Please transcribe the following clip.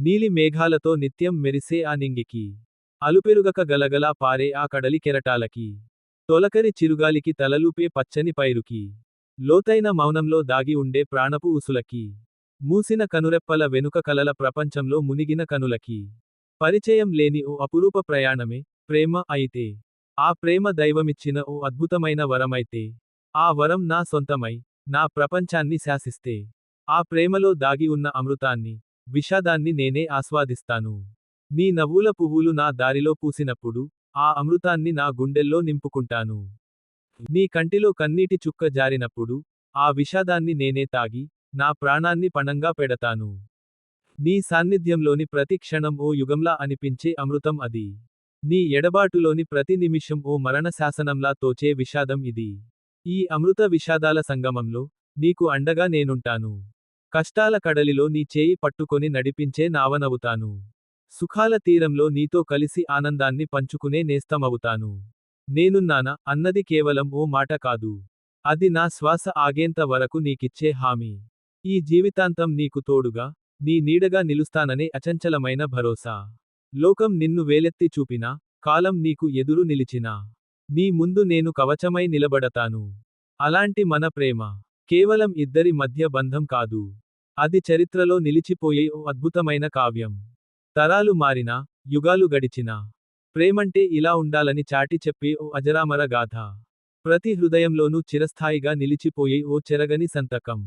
నీలి మేఘాలతో నిత్యం మెరిసే ఆ నింగికి. అలుపెరుగక గలగలా పారే ఆ కడలి కెరటాలకి. తొలకరి చిరుగాలికి తలలూపే పచ్చని పైరుకి. లోతైన మౌనంలో దాగి ఉండే ప్రాణపు ఉసులకి. మూసిన కనురెప్పల వెనుక కలల ప్రపంచంలో మునిగిన కనులకి. పరిచయం లేని ఓ అపురూప ప్రయాణమే ప్రేమ అయితే. ఆ ప్రేమ దైవమిచ్చిన ఓ అద్భుతమైన వరమైతే. ఆ వరం నా సొంతమై నా ప్రపంచాన్ని శాసిస్తే. ఆ ప్రేమలో దాగి ఉన్న అమృతాన్ని విషాదాన్ని నేనే ఆస్వాదిస్తాను. నీ నవ్వుల పువ్వులు నా దారిలో పూసినప్పుడు ఆ అమృతాన్ని నా గుండెల్లో నింపుకుంటాను. నీ కంటిలో కన్నీటి చుక్క జారినప్పుడు ఆ విషాదాన్ని నేనే తాగి నా ప్రాణాన్ని పణంగా పెడతాను. నీ సాన్నిధ్యంలోని ప్రతి క్షణం ఓ యుగంలా అనిపించే అమృతం అది. నీ ఎడబాటులోని ప్రతి నిమిషం ఓ మరణ శాసనంలా తోచే విషాదం ఇది. ఈ అమృత విషాదాల సంగమంలో నీకు అండగా నేనుంటాను. కష్టాల కడలిలో నీ చేయి పట్టుకొని నడిపించే నావనవుతాను. సుఖాల తీరంలో నీతో కలిసి ఆనందాన్ని పంచుకునే నేస్తమవుతాను. నేనున్నానా అన్నది కేవలం ఓ మాట కాదు. అది నా శ్వాస ఆగేంత వరకు నీకిచ్చే హామీ. ఈ జీవితాంతం నీకు తోడుగా నీ నీడగా నిలుస్తాననే అచంచలమైన భరోసా. లోకం నిన్ను వేలెత్తి చూపినా కాలం నీకు ఎదురు నిలిచినా. నీ ముందు నేను కవచమై నిలబడతాను. అలాంటి మన ప్రేమ. కేవలం ఇద్దరి మధ్య బంధం కాదు. అది చరిత్రలో నిలిచిపోయే ఓ అద్భుతమైన కావ్యం. తరాలు మారినా యుగాలు గడిచినా ప్రేమంటే ఇలా ఉండాలని చాటి చెప్పే ఓ అజరామర గాథ. ప్రతి హృదయంలోనూ చిరస్థాయిగా నిలిచిపోయే ఓ చెరగని సంతకం.